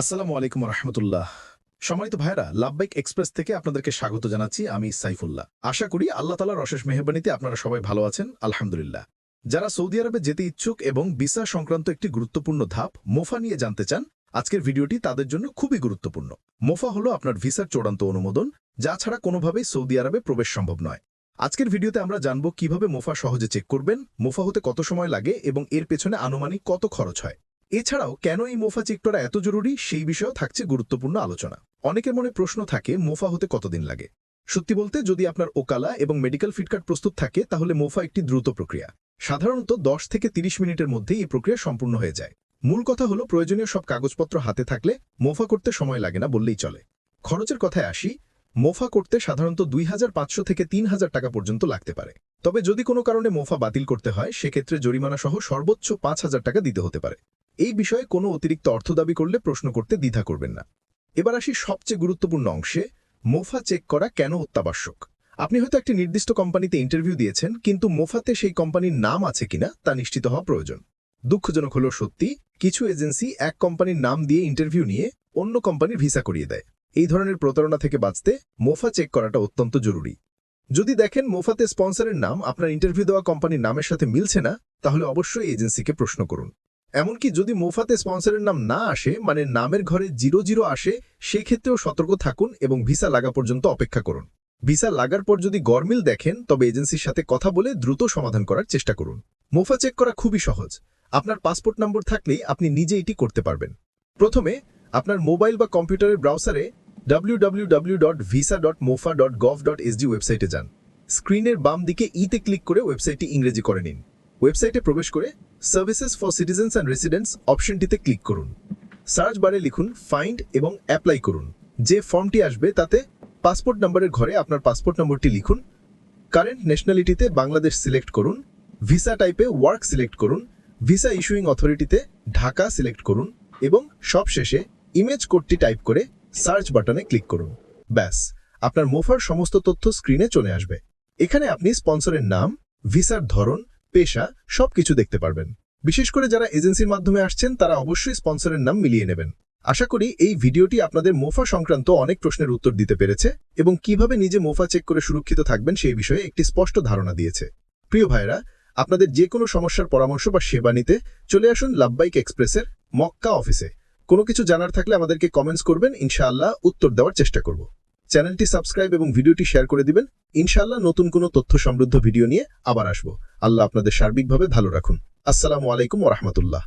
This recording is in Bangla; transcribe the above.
আসসালামু আলাইকুম রহমতুল্লাহ সম্মানিত ভাইরা লাভবাইক এক্সপ্রেস থেকে আপনাদেরকে স্বাগত জানাচ্ছি আমি সাইফুল্লাহ। আশা করি আল্লাহ তালার অশেষ মেহরবানিতে আপনারা সবাই ভালো আছেন, আলহামদুলিল্লাহ। যারা সৌদি আরবে যেতে ইচ্ছুক এবং ভিসা সংক্রান্ত একটি গুরুত্বপূর্ণ ধাপ মোফা নিয়ে জানতে চান, আজকের ভিডিওটি তাদের জন্য খুবই গুরুত্বপূর্ণ। মোফা হলো আপনার ভিসার চূড়ান্ত অনুমোদন, যা ছাড়া কোনোভাবেই সৌদি আরবে প্রবেশ সম্ভব নয়। আজকের ভিডিওতে আমরা জানব কীভাবে মোফা সহজে চেক করবেন, মোফা হতে কত সময় লাগে এবং এর পেছনে আনুমানিক কত খরচ হয়। এছাড়াও, কেন এই মোফা চেক এত জরুরি? সেই বিষয়েও থাকছে গুরুত্বপূর্ণ আলোচনা। অনেকের মনে প্রশ্ন থাকে, মোফা হতে কতদিন লাগে? সত্যি বলতে, যদি আপনার ওকালা এবং মেডিকেল ফিটকার্ড প্রস্তুত থাকে, তাহলে মোফা একটি দ্রুত প্রক্রিয়া। সাধারণত 10 থেকে 30 মিনিটের মধ্যেই এই প্রক্রিয়া সম্পূর্ণ হয়ে যায়। মূল কথা হলো, প্রয়োজনীয় সব কাগজপত্র হাতে থাকলে মোফা করতে সময় লাগে না বললেই চলে। খরচের কথায় আসি, মোফা করতে সাধারণত দুই হাজার পাঁচশো থেকে তিন হাজার টাকা পর্যন্ত লাগতে পারে। তবে যদি কোনো কারণে মোফা বাতিল করতে হয়, সেক্ষেত্রে জরিমানা সহ সর্বোচ্চ পাঁচ হাজার টাকা দিতে হতে পারে। এই বিষয়ে কোনো অতিরিক্ত অর্থ দাবি করলে প্রশ্ন করতে দ্বিধা করবেন না। এবার আসি সবচেয়ে গুরুত্বপূর্ণ অংশে, মোফা চেক করা কেন অত্যাবশ্যক? আপনি হয়তো একটি নির্দিষ্ট কোম্পানিতে ইন্টারভিউ দিয়েছেন, কিন্তু মোফাতে সেই কোম্পানির নাম আছে কিনা তা নিশ্চিত হওয়া প্রয়োজন। দুঃখজনক হলো সত্যি, কিছু এজেন্সি এক কোম্পানির নাম দিয়ে ইন্টারভিউ নিয়ে অন্য কোম্পানির ভিসা করিয়ে দেয়। এই ধরনের প্রতারণা থেকে বাঁচতে মোফা চেক করাটা অত্যন্ত জরুরি। যদি দেখেন মোফাতে স্পন্সরের নাম, আপনার ইন্টারভিউ দেওয়া কোম্পানির নামের সাথে মিলছে না, তাহলে অবশ্যই এজেন্সিকে প্রশ্ন করুন। এমনকি যদি মোফাতে স্পন্সরের নাম না আসে মানে নামের ঘরে জিরো জিরো আসে, সেক্ষেত্রেও সতর্ক থাকুন এবং ভিসা লাগা পর্যন্ত অপেক্ষা করুন। ভিসা লাগার পর যদি গরমিল দেখেন, তবে এজেন্সির সাথে কথা বলে দ্রুত সমাধান করার চেষ্টা করুন। মোফা চেক করা খুবই সহজ। আপনার পাসপোর্ট নম্বর থাকলেই আপনি নিজে এটি করতে পারবেন। প্রথমে, আপনার মোবাইল বা কম্পিউটারের ব্রাউজারে www.visa.mofa.gov.sg ওয়েবসাইটে যান। স্ক্রিনের বাম দিকে ইতে ক্লিক করে ওয়েবসাইটটি ইংরেজি করে নিন। ওয়েবসাইটে প্রবেশ করে services for citizens and residents অপশনটিতে ক্লিক করুন। সার্চ বারে লিখুন ফাইন্ড এবং অ্যাপ্লাই করুন। যে ফর্মটি আসবে তাতে পাসপোর্ট নম্বরের ঘরে আপনার পাসপোর্ট নম্বরটি লিখুন। কারেন্ট ন্যাশনালিটিতে বাংলাদেশ সিলেক্ট করুন। ভিসা টাইপে ওয়ার্ক সিলেক্ট করুন। ভিসা ইস্যুইং অথরিটিতে ঢাকা সিলেক্ট করুন এবং সবশেষে ইমেজ কোডটি টাইপ করে সার্চ বাটনে ক্লিক করুন। ব্যাস, আপনার মোফার সমস্ত তথ্য স্ক্রিনে চলে আসবে। এখানে আপনি স্পন্সরের নাম, ভিসার ধরন পেশা সবকিছু দেখতে পারবেন। বিশেষ করে যারা এজেন্সির মাধ্যমে আসছেন, তারা অবশ্যই স্পন্সরের নাম মিলিয়ে নেবেন। আশা করি এই ভিডিওটি আপনাদের মোফা সংক্রান্ত অনেক প্রশ্নের উত্তর দিতে পেরেছে এবং কীভাবে নিজে মোফা চেক করে সুরক্ষিত থাকবেন সেই বিষয়ে একটি স্পষ্ট ধারণা দিয়েছে। প্রিয় ভাইরা আপনাদের যে কোনো সমস্যার পরামর্শ বা সেবা নিতে চলে আসুন লাভবাইক এক্সপ্রেসের মক্কা অফিসে। কোনো কিছু জানার থাকলে আমাদেরকে কমেন্টস করবেন, ইনশাআল্লাহ উত্তর দেওয়ার চেষ্টা করব। চ্যানেলটি সাবস্ক্রাইব এবং ভিডিওটি শেয়ার করে দিবেন। ইনশাআল্লাহ নতুন কোনো তথ্য সমৃদ্ধ ভিডিও নিয়ে আবার আসব। আল্লাহ আপনাদের সার্বিকভাবে ভালো রাখুন। আসসালামু আলাইকুম ওরহমতুল্লাহ